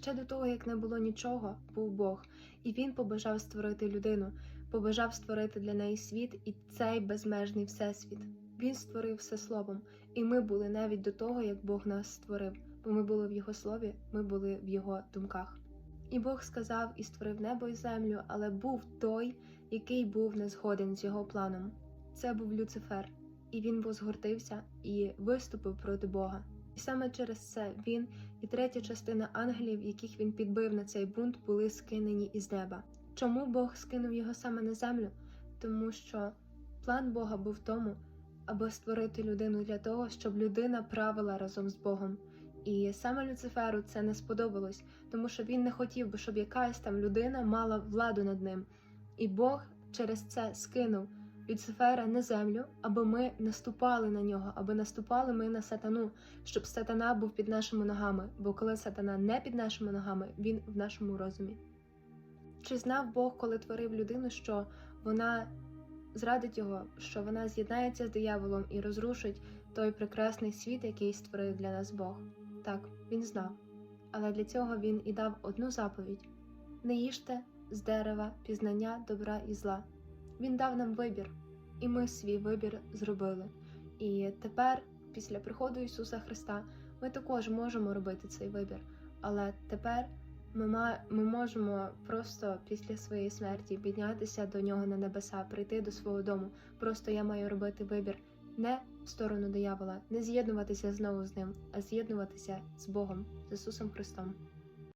ще до того, як не було нічого, був Бог, і він побажав створити людину, побажав створити для неї світ і цей безмежний всесвіт. Він створив все словом, і ми були навіть до того, як Бог нас створив, бо ми були в Його слові, ми були в Його думках. І Бог сказав і створив небо і землю, але був той, який був не згоден з його планом. Це був Люцифер, і він возгордився і виступив проти Бога. І саме через це він і третя частина ангелів, яких він підбив на цей бунт, були скинені із неба. Чому Бог скинув його саме на землю? Тому що план Бога був в тому, аби створити людину для того, щоб людина правила разом з Богом. І саме Люциферу це не сподобалось, тому що він не хотів би, щоб якась там людина мала владу над ним. І Бог через це скинув Люцифера на землю, аби ми наступали на нього, аби наступали ми на сатану, щоб сатана був під нашими ногами. Бо коли сатана не під нашими ногами, він в нашому розумі. Чи знав Бог, коли творив людину, що вона зрадить його, що вона з'єднається з дияволом і розрушить той прекрасний світ, який створив для нас Бог? Так, він знав. Але для цього він і дав одну заповідь: не їжте з дерева пізнання добра і зла. Він дав нам вибір, і ми свій вибір зробили. І тепер, після приходу Ісуса Христа, ми також можемо робити цей вибір. Але тепер ми, ми можемо просто після своєї смерті піднятися до нього на небеса, прийти до свого дому. Просто я маю робити вибір не в сторону диявола, не з'єднуватися знову з ним, а з'єднуватися з Богом, з Ісусом Христом.